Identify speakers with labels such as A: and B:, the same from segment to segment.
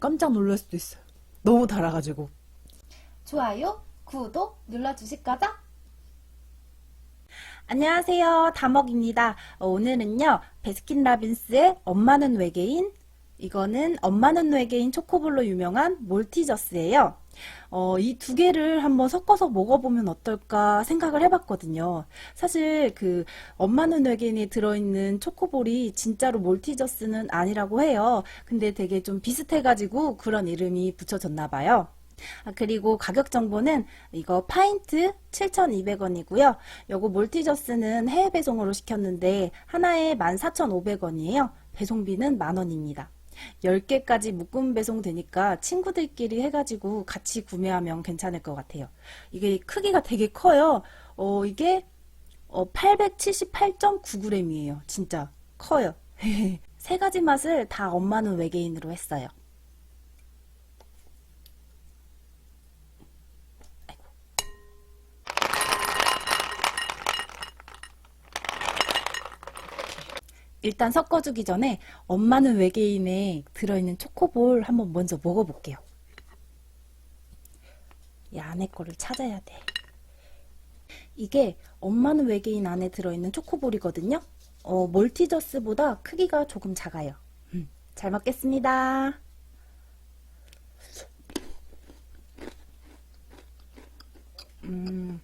A: 깜짝 놀랄 수도 있어요. 너무 달아가지고.
B: 좋아요, 구독 눌러주실 거죠?
A: 안녕하세요. 다먹입니다. 어, 오늘은요, 베스킨라빈스의 엄마는 외계인, 이거는 엄마는 외계인 초코볼로 유명한 몰티저스예요. 어, 이 두 개를 한번 섞어서 먹어보면 어떨까 생각을 해봤거든요. 사실 그 엄마는 외계인이 들어있는 초코볼이 진짜로 몰티저스는 아니라고 해요. 근데 되게 좀 비슷해가지고 그런 이름이 붙여졌나 봐요. 아, 그리고 가격 정보는 이거 파인트 7,200원이고요. 요거 몰티저스는 해외 배송으로 시켰는데 하나에 14,500원이에요. 배송비는 만 원입니다. 10개까지 묶음 배송되니까 친구들끼리 해가지고 같이 구매하면 괜찮을 것 같아요. 이게 크기가 되게 커요. 어, 이게 878.9g이에요. 진짜 커요. 세 가지 맛을 다 엄마는 외계인으로 했어요. 일단 섞어주기 전에 엄마는 외계인에 들어있는 초코볼 한번 먼저 먹어볼게요. 이 안에 거를 찾아야 돼. 이게 엄마는 외계인 안에 들어있는 초코볼이거든요. 어, 몰티저스보다 크기가 조금 작아요. 음, 잘 먹겠습니다. 음,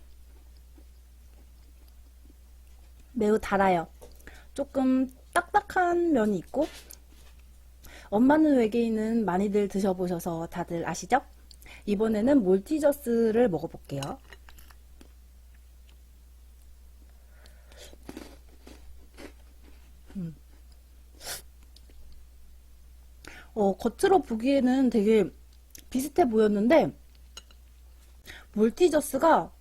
A: 매우 달아요. 조금 딱딱한 면이 있고 엄마는 외계인은 많이들 드셔보셔서 다들 아시죠? 이번에는 몰티저스를 먹어볼게요. 음. 어, 겉으로 보기에는 되게 비슷해 보였는데 몰티저스가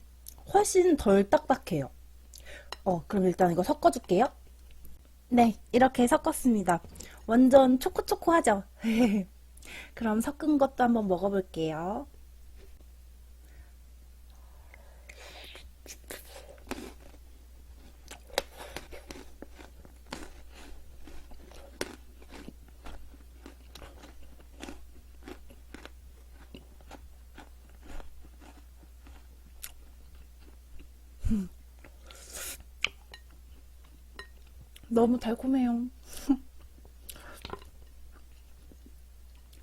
A: 훨씬 덜 딱딱해요. 어, 그럼 일단 이거 섞어줄게요. 네, 이렇게 섞었습니다. 완전 초코초코하죠? 그럼 섞은 것도 한번 먹어볼게요. 너무 달콤해요.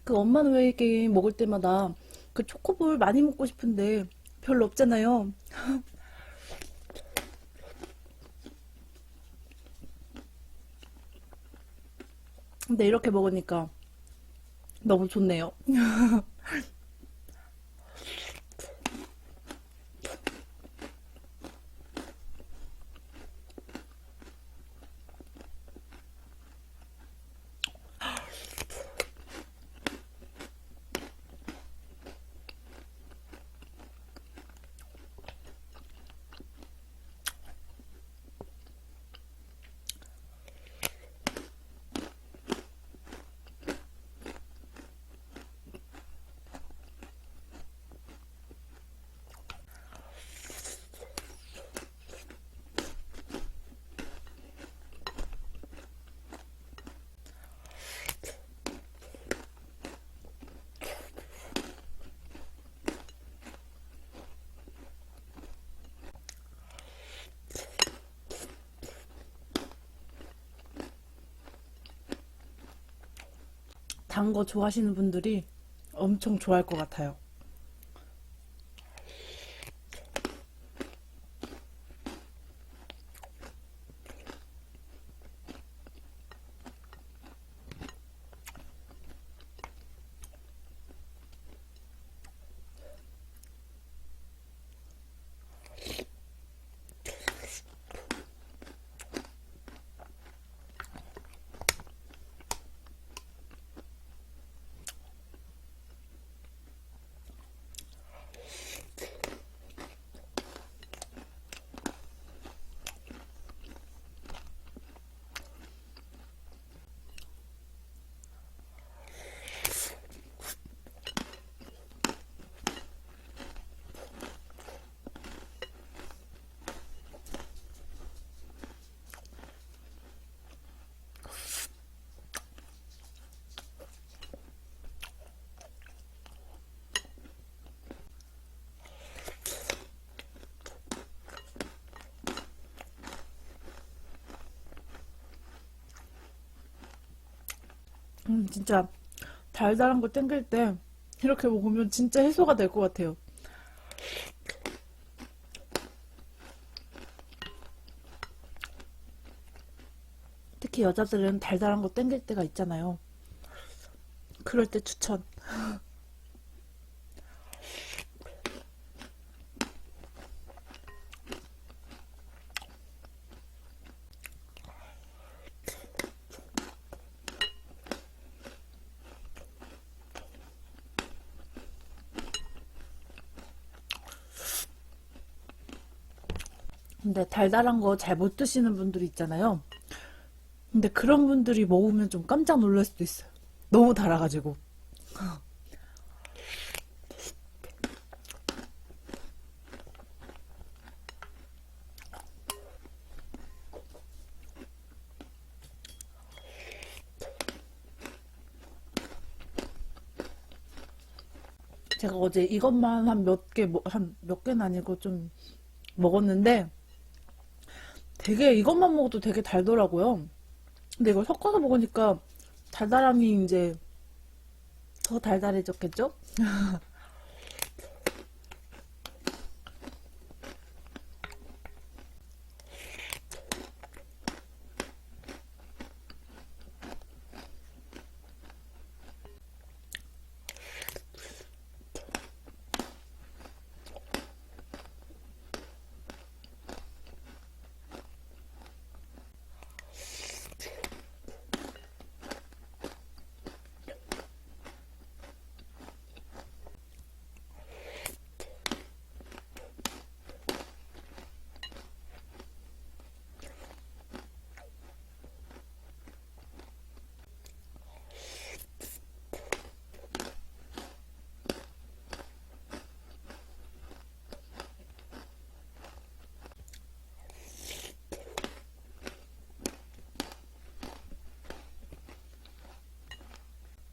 A: 그 엄마는 왜 이렇게 먹을 때마다 그 초코볼 많이 먹고 싶은데 별로 없잖아요. 근데 이렇게 먹으니까 너무 좋네요. 단 거 좋아하시는 분들이 엄청 좋아할 것 같아요.
C: 음, 진짜 달달한 거 땡길 때 이렇게 먹으면 진짜 해소가 될 것 같아요. 특히 여자들은 달달한 거 땡길 때가 있잖아요. 그럴 때 추천. 근데 달달한 거 잘 못 드시는 분들이 있잖아요. 근데 그런 분들이 먹으면 좀 깜짝 놀랄 수도 있어요. 너무 달아가지고. 제가 어제 이것만 한 몇 개, 한 몇 개는 아니고 좀 먹었는데 되게 이것만 먹어도 되게 달더라고요. 근데 이걸 섞어서 먹으니까 달달함이 이제 더 달달해졌겠죠?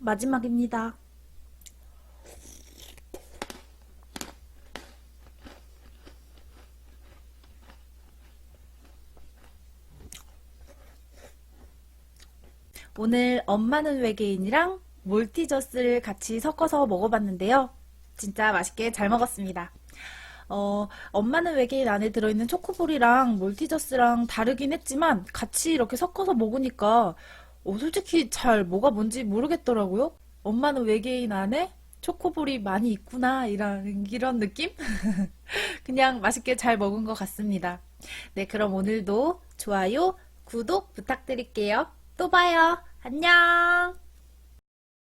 C: 마지막입니다.
A: 오늘 엄마는 외계인이랑 몰티저스를 같이 섞어서 먹어봤는데요. 진짜 맛있게 잘 먹었습니다. 어, 엄마는 외계인 안에 들어있는 초코볼이랑 몰티저스랑 다르긴 했지만 같이 이렇게 섞어서 먹으니까 어, 솔직히 잘 뭐가 뭔지 모르겠더라고요. 엄마는 외계인 안에 초코볼이 많이 있구나 이런 이런 느낌? 그냥 맛있게 잘 먹은 것 같습니다. 네, 그럼 오늘도 좋아요, 구독 부탁드릴게요. 또 봐요. 안녕.